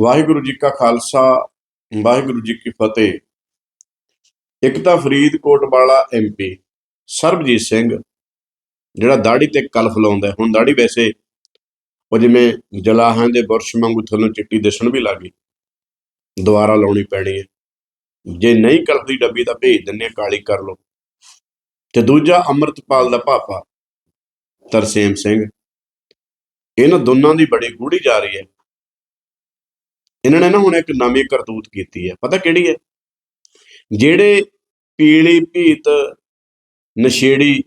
ਵਾਹਿਗੁਰੂ ਜੀ ਕਾ ਖਾਲਸਾ, ਵਾਹਿਗੁਰੂ ਜੀ ਕੀ ਫਤਿਹ। ਇੱਕ ਤਾਂ ਫਰੀਦਕੋਟ ਵਾਲਾ ਐਮਪੀ ਸਰਬਜੀਤ ਸਿੰਘ, ਜਿਹੜਾ ਦਾੜੀ ਤੇ ਕਲਫ ਲਾਉਂਦਾ ਹੁਣ ਦਾੜੀ ਵੈਸੇ ਉਹ ਜਿਵੇਂ ਜਲਾਹਾਂ ਦੇ ਬੁਰਸ਼ ਵਾਂਗੂ ਤੁਹਾਨੂੰ ਚਿੱਟੀ ਦਿਸਣ ਵੀ ਲੱਗੀ ਦੁਬਾਰਾ ਲਾਉਣੀ ਪੈਣੀ ਹੈ। ਜੇ ਨਹੀਂ ਕਲਫ ਦੀ ਡੱਬੀ ਤਾਂ ਭੇਜ ਦਿੰਨੇ ਕਾਲੀ ਕਰ ਲਓ। ਤੇ ਦੂਜਾ ਅੰਮ੍ਰਿਤਪਾਲ ਦਾ ਪਾਪਾ ਤਰਸੇਮ ਸਿੰਘ। ਇਹਨਾਂ ਦੋਨਾਂ ਦੀ ਬੜੀ ਗੂੜੀ ਜਾ ਰਹੀ ਹੈ। ਇਹਨਾਂ ਨੇ ਨਾ ਹੁਣ ਇੱਕ ਨਵੀਂ ਕਰਤੂਤ ਕੀਤੀ ਹੈ। ਪਤਾ ਕਿਹੜੀ ਹੈ? ਜਿਹੜੇ ਪੀਲੀ ਭੀਤ ਨਸ਼ੇੜੀ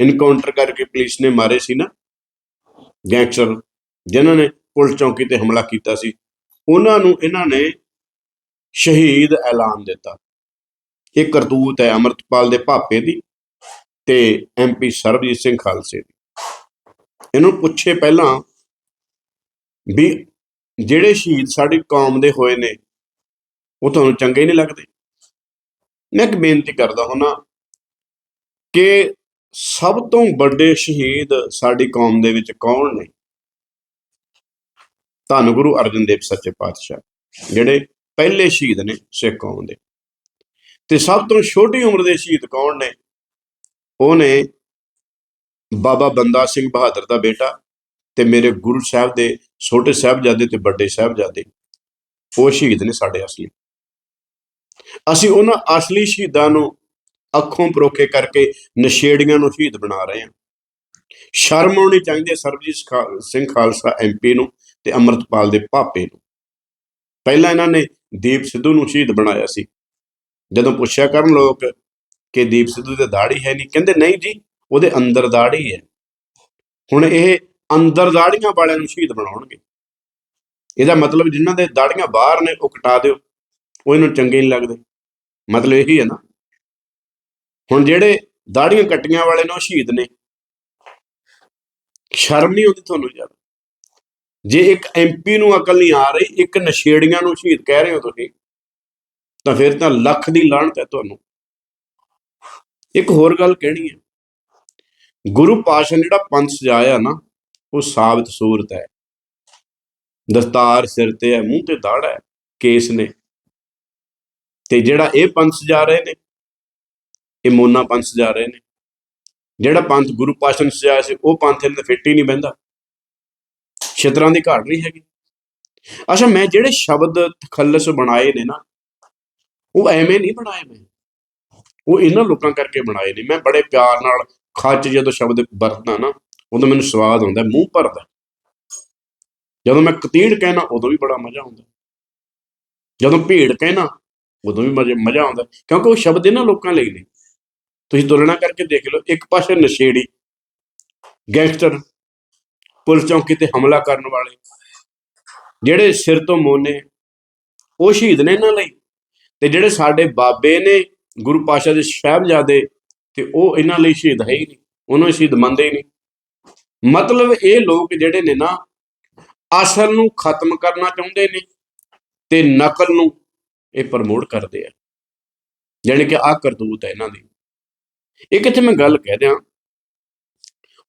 ਇਨਕਾਊਂਟਰ ਕਰਕੇ ਪੁਲਿਸ ਨੇ ਮਾਰੇ ਸੀ ਨਾ ਗੈਂਗਸਟਰ ਜਿਨ੍ਹਾਂ ਨੇ ਪੁਲਿਸ ਚੌਕੀ ਤੇ ਹਮਲਾ ਕੀਤਾ ਸੀ, ਉਹਨਾਂ ਨੂੰ ਇਹਨਾਂ ਨੇ ਸ਼ਹੀਦ ਐਲਾਨ ਦਿੱਤਾ। ਇਹ ਕਰਤੂਤ ਹੈ ਅਮਰਤਪਾਲ ਦੇ ਭਾਪੇ ਦੀ ਤੇ ਐਮਪੀ ਸਰਬਜੀਤ ਸਿੰਘ ਖਾਲਸੇ ਦੀ। ਇਹਨੂੰ ਪੁੱਛੇ ਪਹਿਲਾਂ ਵੀ ਜਿਹੜੇ ਸ਼ਹੀਦ ਸਾਡੀ ਕੌਮ ਦੇ ਹੋਏ ਨੇ, ਉਹ ਤੁਹਾਨੂੰ ਚੰਗੇ ਨਹੀਂ ਲੱਗਦੇ। ਮੈਂ ਇੱਕ ਬੇਨਤੀ ਕਰਦਾ ਹੁਣਾ ਕਿ ਸਭ ਤੋਂ ਵੱਡੇ ਸ਼ਹੀਦ ਸਾਡੀ ਕੌਮ ਦੇ ਵਿੱਚ ਕੌਣ ਨੇ? ਧੰਨ ਗੁਰੂ ਅਰਜਨ ਦੇਵ ਸੱਚੇ ਪਾਤਸ਼ਾਹ, ਜਿਹੜੇ ਪਹਿਲੇ ਸ਼ਹੀਦ ਨੇ ਸਿੱਖ ਕੌਮ ਦੇ। ਤੇ ਸਭ ਤੋਂ ਛੋਟੀ ਉਮਰ ਦੇ ਸ਼ਹੀਦ ਕੌਣ ਨੇ? ਉਹ ਨੇ ਬਾਬਾ ਬੰਦਾ ਸਿੰਘ ਬਹਾਦਰ ਦਾ ਬੇਟਾ ਤੇ ਮੇਰੇ ਗੁਰੂ ਸਾਹਿਬ ਦੇ ਛੋਟੇ ਸਾਹਿਬਜ਼ਾਦੇ ਤੇ ਵੱਡੇ ਸਾਹਿਬਜ਼ਾਦੇ ਉਹ ਸ਼ਹੀਦ ਨੇ ਸਾਡੇ ਅਸਲੀ। ਅਸੀਂ ਉਹਨਾਂ ਅਸਲੀ ਸ਼ਹੀਦਾਂ ਨੂੰ ਅੱਖੋਂ ਪਰੋਖੇ ਕਰਕੇ ਨਸ਼ੇੜੀਆਂ ਨੂੰ ਸ਼ਹੀਦ ਬਣਾ ਰਹੇ ਹਾਂ। ਸ਼ਰਮ ਆਉਣੀ ਚਾਹੀਦੀ ਹੈ ਸਰਬਜੀਤ ਖਾ- ਸਿੰਘ ਖਾਲਸਾ ਐਮਪੀ ਨੂੰ ਤੇ ਅਮਰਤਪਾਲ ਦੇ ਭਾਪੇ ਨੂੰ। ਪਹਿਲਾਂ ਇਹਨਾਂ ਨੇ ਦੀਪ ਸਿੱਧੂ ਨੂੰ ਸ਼ਹੀਦ ਬਣਾਇਆ ਸੀ। ਜਦੋਂ ਪੁੱਛਿਆ ਕਰਨ ਲੋਕ ਕਿ ਦੀਪ ਸਿੱਧੂ ਤੇ ਦਾੜੀ ਹੈ ਨਹੀਂ, ਕਹਿੰਦੇ ਨਹੀਂ ਜੀ, ਉਹਦੇ ਅੰਦਰ ਦਾੜੀ ਹੈ। ਹੁਣ ਇਹ ਅੰਦਰ ਦਾੜੀਆਂ ਵਾਲਿਆਂ ਨੂੰ ਸ਼ਹੀਦ ਬਣਾਉਣਗੇ। ਇਹਦਾ ਮਤਲਬ ਜਿਨ੍ਹਾਂ ਦੇ ਦਾੜੀਆਂ ਬਾਹਰ ਨੇ, ਉਹ ਕਟਾ ਦਿਓ। ਉਹ ਇਹਨੂੰ ਚੰਗੇ ਨਹੀਂ ਲੱਗਦੇ। ਮਤਲਬ ਇਹੀ ਹੈ ਨਾ। ਹੁਣ ਜਿਹੜੇ ਦਾੜੀਆਂ ਕੱਟੀਆਂ ਵਾਲੇ ਨੇ, ਉਹ ਸ਼ਹੀਦ ਨੇ। ਸ਼ਰਮ ਨਹੀਂ ਆਉਂਦੀ ਤੁਹਾਨੂੰ ਯਾਰ ਜੇ ਇੱਕ ਐਮਪੀ ਨੂੰ ਅਕਲ ਨਹੀਂ ਆ ਰਹੀ, ਇੱਕ ਨਸ਼ੇੜੀਆਂ ਨੂੰ ਸ਼ਹੀਦ ਕਹਿ ਰਹੇ ਹੋ ਤੁਸੀਂ, ਤਾਂ ਫਿਰ ਤਾਂ ਲੱਖ ਦੀ ਲਾਹਣਤ ਹੈ ਤੁਹਾਨੂੰ। ਇੱਕ ਹੋਰ ਗੱਲ ਕਹਿਣੀ ਹੈ। ਗੁਰੂ ਪਾਸ਼ਾ ਜਿਹੜਾ ਪੰਥ ਸਜਾਇਆ ਨਾ ਉਹ ਸਾਬਤ ਸੂਰਤ ਹੈ। ਦਸਤਾਰ ਸਿਰ ਤੇ ਹੈ, ਮੂੰਹ ਤੇ ਦਾੜ ਹੈ, ਕੇਸ ਨੇ। ਤੇ ਜਿਹੜਾ ਇਹ ਪੰਥ ਜਾ ਰਹੇ ਨੇ, ਇਹ ਮੋਨਾ ਪੰਥ ਜਾ ਰਹੇ ਨੇ। ਜਿਹੜਾ ਪੰਥ ਗੁਰੂ ਪਾਸ਼ਾ ਨੇ ਸਜਾਇਆ ਸੀ, ਉਹ ਪੰਥ ਇਹਨਾਂ ਤੇ ਫਿੱਟ ਹੀ ਨਹੀਂ ਬਹਿੰਦਾ। ਛਤਰਾਂ ਦੀ ਘਾਟ ਨਹੀਂ ਹੈਗੀ। ਅੱਛਾ, ਮੈਂ ਜਿਹੜੇ ਸ਼ਬਦ ਤਖੱਲਸ ਬਣਾਏ ਨੇ ਨਾ, ਉਹ ਐਵੇਂ ਨਹੀਂ ਬਣਾਏ ਮੈਂ ਉਹ ਇਹਨਾਂ ਲੋਕਾਂ ਕਰਕੇ ਬਣਾਏ ਨੇ। ਮੈਂ ਬੜੇ ਪਿਆਰ ਨਾਲ ਖੱਚ ਜਦੋਂ ਸ਼ਬਦ ਵਰਤਦਾ ਨਾ ਉਦੋਂ ਮੈਨੂੰ ਸਵਾਦ ਆਉਂਦਾ ਮੂੰਹ ਭਰਦਾ ਜਦੋਂ ਮੈਂ ਕਤੀੜ ਕਹਿਣਾ, ਉਦੋਂ ਵੀ ਬੜਾ ਮਜ਼ਾ ਆਉਂਦਾ ਜਦੋਂ ਭੀੜ ਕਹਿਣਾ, ਉਦੋਂ ਵੀ ਮਜ਼ਾ ਮਜ਼ਾ ਆਉਂਦਾ ਕਿਉਂਕਿ ਉਹ ਸ਼ਬਦ ਇਹਨਾਂ ਲੋਕਾਂ ਲਈ ਨੇ। ਤੁਸੀਂ ਤੁਲਨਾ ਕਰਕੇ ਦੇਖ ਲਓ, ਇੱਕ ਪਾਸੇ ਨਸ਼ੇੜੀ, ਗੈਂਗਸਟਰ, ਪੁਲਿਸ ਚੌਕੀ ਤੇ ਹਮਲਾ ਕਰਨ ਵਾਲੇ, ਜਿਹੜੇ ਸਿਰ ਤੋਂ ਮੋਨੇ ਉਹ ਸ਼ਹੀਦ ਨੇ ਇਹਨਾਂ ਲਈ। ਤੇ ਜਿਹੜੇ ਸਾਡੇ ਬਾਬੇ ਨੇ, ਗੁਰੂ ਪਾਸ਼ਾ ਦੇ ਸਾਹਿਬਜ਼ਾਦੇ, ਤੇ ਉਹ ਇਹਨਾਂ ਲਈ ਸ਼ਹੀਦ ਹੈ ਹੀ ਨਹੀਂ। ਉਹਨਾਂ ਨੂੰ ਸ਼ਹੀਦ ਮੰਨਦੇ ਹੀ ਨਹੀਂ। ਮਤਲਬ ਇਹ ਲੋਕ ਜਿਹੜੇ ਨੇ ਨਾ, ਅਸਲ ਨੂੰ ਖਤਮ ਕਰਨਾ ਚਾਹੁੰਦੇ ਨੇ ਤੇ ਨਕਲ ਨੂੰ ਇਹ ਪ੍ਰਮੋਟ ਕਰਦੇ ਆ। ਜਾਣੀ ਕਿ ਆਹ ਕਰਤੂਤ ਹੈ ਇਹਨਾਂ ਦੀ। ਇੱਕ ਇੱਥੇ ਮੈਂ ਗੱਲ ਕਹਿ ਦਿਆਂ,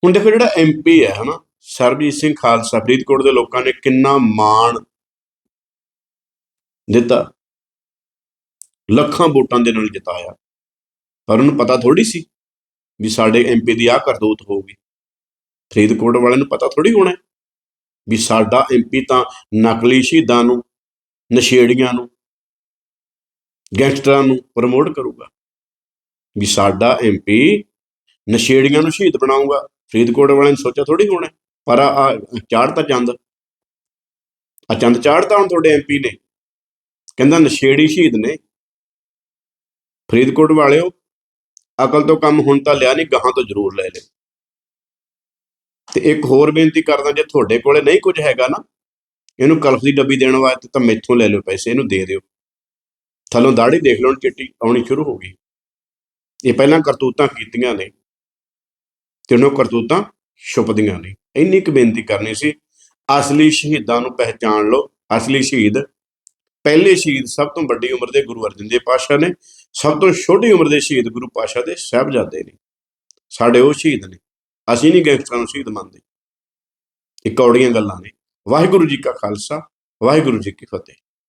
ਹੁਣ ਦੇਖੋ ਜਿਹੜਾ ਐਮਪੀ ਹੈ ਹਨਾ, ਸਰਬਜੀਤ ਸਿੰਘ ਖਾਲਸਾ, ਫਰੀਦਕੋਟ ਦੇ ਲੋਕਾਂ ਨੇ ਕਿੰਨਾ ਮਾਣ ਦਿੱਤਾ। ਲੱਖਾਂ ਵੋਟਾਂ ਦੇ ਨਾਲ ਜਿਤਾਇਆ। ਪਰ ਉਹਨੂੰ ਪਤਾ ਥੋੜੀ ਸੀ ਵੀ ਸਾਡੇ ਐਮਪੀ ਦੀ ਆਹ ਕਰਤੂਤ ਹੋਊਗੀ। ਫਰੀਦਕੋਟ ਵਾਲਿਆਂ ਨੂੰ ਪਤਾ ਥੋੜੀ ਹੋਣਾ ਵੀ ਸਾਡਾ ਐਮਪੀ ਤਾਂ ਨਕਲੀ ਸ਼ਹੀਦਾਂ ਨੂੰ, ਨਸ਼ੇੜੀਆਂ ਨੂੰ, ਗੈਂਗਸਟਰਾਂ ਨੂੰ ਪ੍ਰਮੋਟ ਕਰੂਗਾ। ਵੀ ਸਾਡਾ ਐਮਪੀ ਨਸ਼ੇੜੀਆਂ ਨੂੰ ਸ਼ਹੀਦ ਬਣਾਊਗਾ। ਫਰੀਦਕੋਟ ਵਾਲਿਆਂ ਨੇ ਸੋਚਿਆ ਥੋੜੀ ਹੋਣਾ ਪਰ ਆ ਚਾੜ ਤਾਂ ਚੰਦ। ਆ ਚੰਦ ਚਾੜਤਾ ਹੁਣ ਤੁਹਾਡੇ ਐਮਪੀ ਨੇ। ਕਹਿੰਦਾ ਨਸ਼ੇੜੀ ਸ਼ਹੀਦ ਨੇ। ਫਰੀਦਕੋਟ ਵਾਲਿਓ, ਅਕਲ ਤੋਂ ਕੰਮ ਹੁਣ ਤਾਂ ਲਿਆ ਨਹੀਂ ਗਾਹਾਂ ਤੋਂ ਜ਼ਰੂਰ ਲੈ ਲੈ। ਤੇ ਇੱਕ ਹੋਰ ਬੇਨਤੀ ਕਰਦਾ ਜੇ ਤੁਹਾਡੇ ਕੋਲੇ ਨਹੀਂ ਕੁਝ ਹੈਗਾ ਨਾ, ਇਹਨੂੰ ਕਲਫ ਦੀ ਡੱਬੀ ਦੇਣ ਵਾਸਤੇ ਤਾਂ ਮੈਥੋਂ ਲੈ ਲਿਓ ਪੈਸੇ, ਇਹਨੂੰ ਦੇ ਦਿਓ। ਥੱਲੋਂ ਦਾੜੀ ਦੇਖ ਲਓ ਚਿੱਟੀ ਆਉਣੀ ਸ਼ੁਰੂ ਹੋ ਗਈ। ਇਹ ਪਹਿਲਾਂ ਕਰਤੂਤਾਂ ਕੀਤੀਆਂ ਨੇ ਤੇ ਉਹਨੂੰ ਕਰਤੂਤਾਂ ਛੁਪਦੀਆਂ ਨੇ। ਇੰਨੀ ਕੁ ਬੇਨਤੀ ਕਰਨੀ ਸੀ, ਅਸਲੀ ਸ਼ਹੀਦਾਂ ਨੂੰ ਪਹਿਚਾਣ ਲਓ, ਅਸਲੀ ਸ਼ਹੀਦ, ਪਹਿਲੇ ਸ਼ਹੀਦ ਸਭ ਤੋਂ ਵੱਡੀ ਉਮਰ ਦੇ ਗੁਰੂ ਅਰਜਨ ਦੇਵ ਪਾਤਸ਼ਾਹ ਨੇ, ਸਭ ਤੋਂ ਛੋਟੀ ਉਮਰ ਦੇ ਸ਼ਹੀਦ ਗੁਰੂ ਪਾਤਸ਼ਾਹ ਦੇ ਸਾਹਿਬਜ਼ਾਦੇ ਨੇ। ਸਾਡੇ ਉਹ ਸ਼ਹੀਦ ਨੇ। ਅਸੀਂ ਨਹੀਂ ਗੈਂਗਸਟਰਾਂ ਨੂੰ ਸ਼ਹੀਦ ਮੰਨਦੇ। ਇਹ ਕੌੜੀਆਂ ਗੱਲਾਂ ਨੇ। ਵਾਹਿਗੁਰੂ ਜੀ ਕਾ ਖਾਲਸਾ, ਵਾਹਿਗੁਰੂ ਜੀ ਕੀ ਫਤਿਹ।